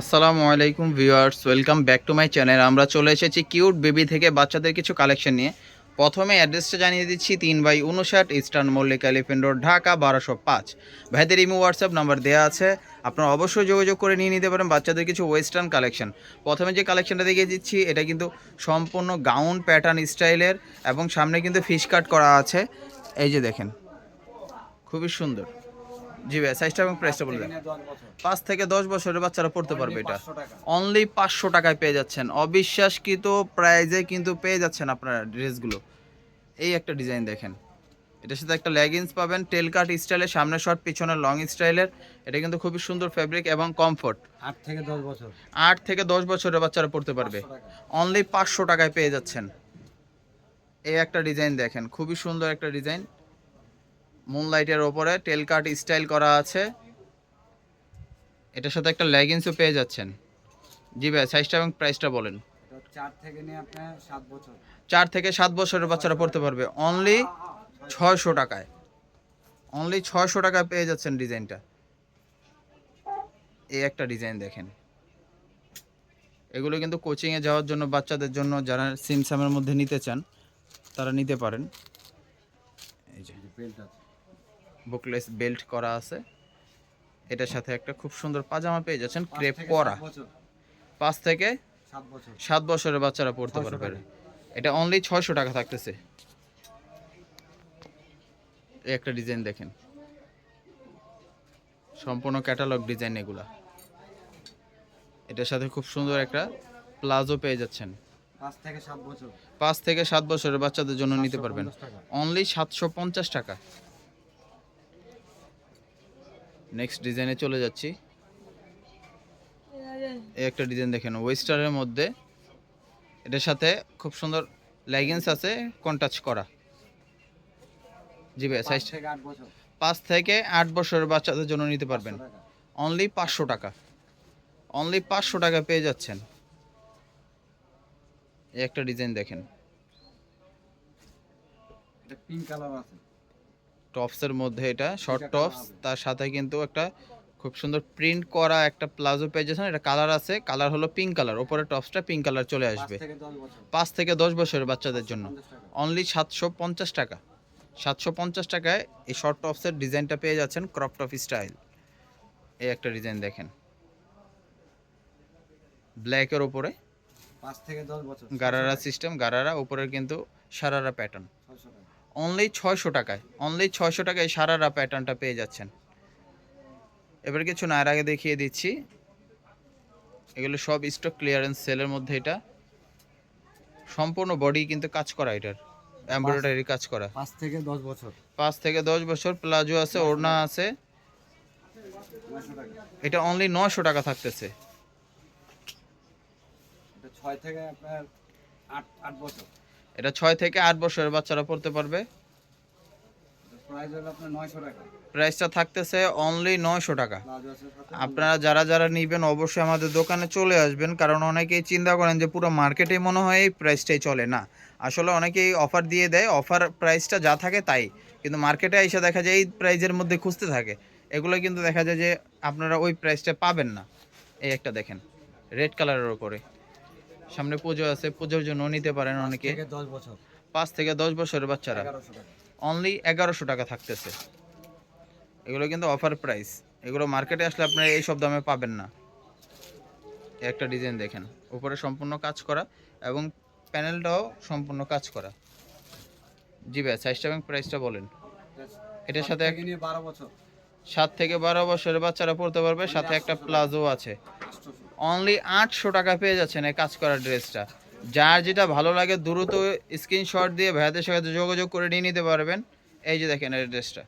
আসসালামু আলাইকুম viewers, welcome back to my channel. আমরা চলে এসেছি কিউট বেবি থেকে বাচ্চাদের কিছু কালেকশন নিয়ে। প্রথমে অ্যাড্রেসটা জানিয়ে দিচ্ছি, তিন বাই উনষাট eastern Mallick elephant road, Dhaka বারোশো পাঁচ। ভাইদের ইমো, হোয়াটসঅ্যাপ নাম্বার দেওয়া আছে। আপনারা অবশ্যই যোগাযোগ করে নিয়ে নিতে পারেন বাচ্চাদের কিছু ওয়েস্টার্ন কালেকশন। প্রথমে যে কালেকশনটা দেখিয়ে দিচ্ছি, এটা কিন্তু সম্পূর্ণ গাউন প্যাটার্ন স্টাইলের এবং সামনে কিন্তু ফিশ কাট করা আছে। এই যে দেখেন, খুবই সুন্দর। জি ভাই সাইজটা এবং প্রাইসটা বলে দেন। পাঁচ থেকে দশ বছরের বাচ্চারা পড়তে পারবে এটা। অনলি পাঁচশো টাকায় পেয়ে যাচ্ছেন। অবিশ্বাসকৃত প্রাইজে কিন্তু পেয়ে যাচ্ছেন আপনারা ড্রেসগুলো। এই একটা ডিজাইন দেখেন। এটার সাথে একটা লেগিংস পাবেন টেল কাট স্টাইলের সামনে শর্ট পিছনে লং স্টাইলের এটা কিন্তু খুবই সুন্দর ফ্যাব্রিক এবং কমফোর্ট আট থেকে দশ বছর। আট থেকে দশ বছরের বাচ্চারা পড়তে পারবে। অনলি পাঁচশো টাকায় পেয়ে যাচ্ছেন। এই একটা ডিজাইন দেখেন। খুবই সুন্দর একটা ডিজাইন মুনলাইটের ওপরে টেল কাট স্টাইল করা আছে। এটার সাথে একটা লেগিংসও পেয়ে যাচ্ছেন। জি ভাই সাইজটা এবং প্রাইসটা বলেন। চার থেকে সাত বছরের বাচ্চারা পড়তে পারবে। অনলি ছয়শো টাকায়। অনলি ছয়শো টাকায় পেয়ে যাচ্ছেন ডিজাইনটা এই একটা ডিজাইন দেখেন। এগুলো কিন্তু কোচিংয়ে যাওয়ার জন্য বাচ্চাদের জন্য যারা সিমসামের মধ্যে নিতে চান তারা নিতে পারেন। এই যে। বুকলেস বেল্ট করা আছে। এটার সাথে একটা খুব সুন্দর পাজামা পেয়ে যাচ্ছেন ক্রেপ করা পাঁচ থেকে সাত বছর। সাত বছরের বাচ্চারা পড়তে পারবে। এটা অনলি ছয়শো টাকা থাকতেছে। এই একটা ডিজাইন দেখেন। সম্পূর্ণ ক্যাটালগ ডিজাইন এগুলা। এটার সাথে খুব সুন্দর একটা প্লাজো পেয়ে যাচ্ছেন। পাঁচ থেকে সাত বছর। পাঁচ থেকে সাত বছরের বাচ্চাদের জন্য নিতে পারবেন। অনলি সাতশো পঞ্চাশ টাকা। নেক্সট ডিজাইনে চলে যাচ্ছি। এই একটা ডিজাইন দেখেন ওয়েস্টারের মধ্যে। এটার সাথে খুব সুন্দর লেগিংস আছে কন্টাচ করা। জি ভাই পাঁচ সাইজ থেকে আট বছর। পাঁচ থেকে আট বছরের বাচ্চাদের জন্য নিতে পারবেন। অনলি পাঁচশো টাকা। অনলি পাঁচশো টাকা পেয়ে যাচ্ছেন। এই একটা ডিজাইন দেখেন। এটা পিঙ্ক কালার আছে। টপসের মধ্যে এটা শর্ট টপস তার সাথে কিন্তু একটা খুব সুন্দর প্রিন্ট করা একটা প্লাজো পেয়ে যাচ্ছেন। এটা কালার আছে কালার হলো পিঙ্ক কালার ওপরে টপসটা পিঙ্ক কালার চলে আসবে। পাঁচ থেকে দশ বছরের বাচ্চাদের জন্য। অনলি সাতশো পঞ্চাশ টাকা। সাতশো পঞ্চাশ টাকায় এই শর্ট টপসের ডিজাইনটা পেয়ে যাচ্ছেন ক্রপ টপ স্টাইল এই একটা ডিজাইন দেখেন। ব্ল্যাকের ওপরে। পাঁচ থেকে দশ বছর। গারারা সিস্টেম গারারা উপরের কিন্তু সারারা প্যাটার্ন অনলি ছয়শো টাকায় অনলি ছয়শো টাকায় সারারা প্যাটার্নটা পেয়ে যাচ্ছেন। এবার কিছু না এর আগে দেখিয়ে দিচ্ছি। এগুলো সব স্টক ক্লিয়ারেন্স সেলের মধ্যে এটা। সম্পূর্ণ বডি কিন্তু কাজ করা এটার এমব্রয়ডারি কাজ করা। পাঁচ থেকে দশ বছর। পাঁচ থেকে দশ বছর প্লাজো আছে ওড়না আছে। এটা অনলি নশো টাকা থাকতেছে। ছয় থেকে আপনার আট আট বছর। এটা ছয় থেকে আট বছরের বাচ্চারা পড়তে পারবে। প্রাইসটা থাকতেছে অনলি নয়শো টাকা। আপনারা যারা যারা নিবেন অবশ্যই আমাদের দোকানে চলে আসবেন কারণ অনেকেই চিন্তা করেন যে পুরো মার্কেটে মনে হয় এই প্রাইসটাই চলে। না আসলে অনেকেই অফার দিয়ে দেয় অফার প্রাইসটা যা থাকে তাই। কিন্তু মার্কেটে এসে দেখা যায় এই প্রাইজের মধ্যে খুঁজতে থাকে। এগুলো কিন্তু দেখা যায় যে আপনারা ওই প্রাইসটা পাবেন না। এই একটা দেখেন রেড কালারের ওপরে সামনে পুজো আছে পুজোর জন্য নিতে পারেন অনেকে। পাঁচ থেকে দশ বছরের বাচ্চারা। অনলি এগারোশো টাকা থাকতেছে। এগুলো কিন্তু অফার প্রাইস এগুলো মার্কেটে আসলে আপনারা এই সব দামে পাবেন না। একটা ডিজাইন দেখেন। উপরে সম্পূর্ণ কাজ করা এবং প্যানেলটাও সম্পূর্ণ কাজ করা। জি ভাই সাইজটা এবং প্রাইসটা বলেন। এটার সাথে বারো বছর। সাত থেকে বারো বছরের বাচ্চারা পড়তে পারবে সাথে একটা প্লাজো আছে। অনলি আটশো টাকা পেয়ে যাচ্ছেন এই কাজ করা ড্রেসটা। যার যেটা ভালো লাগে, দ্রুত স্ক্রিনশট দিয়ে ভাইয়াদের সাথে যোগাযোগ করে নিয়ে নিতে পারবেন। এই যে দেখেন এই ড্রেসটা।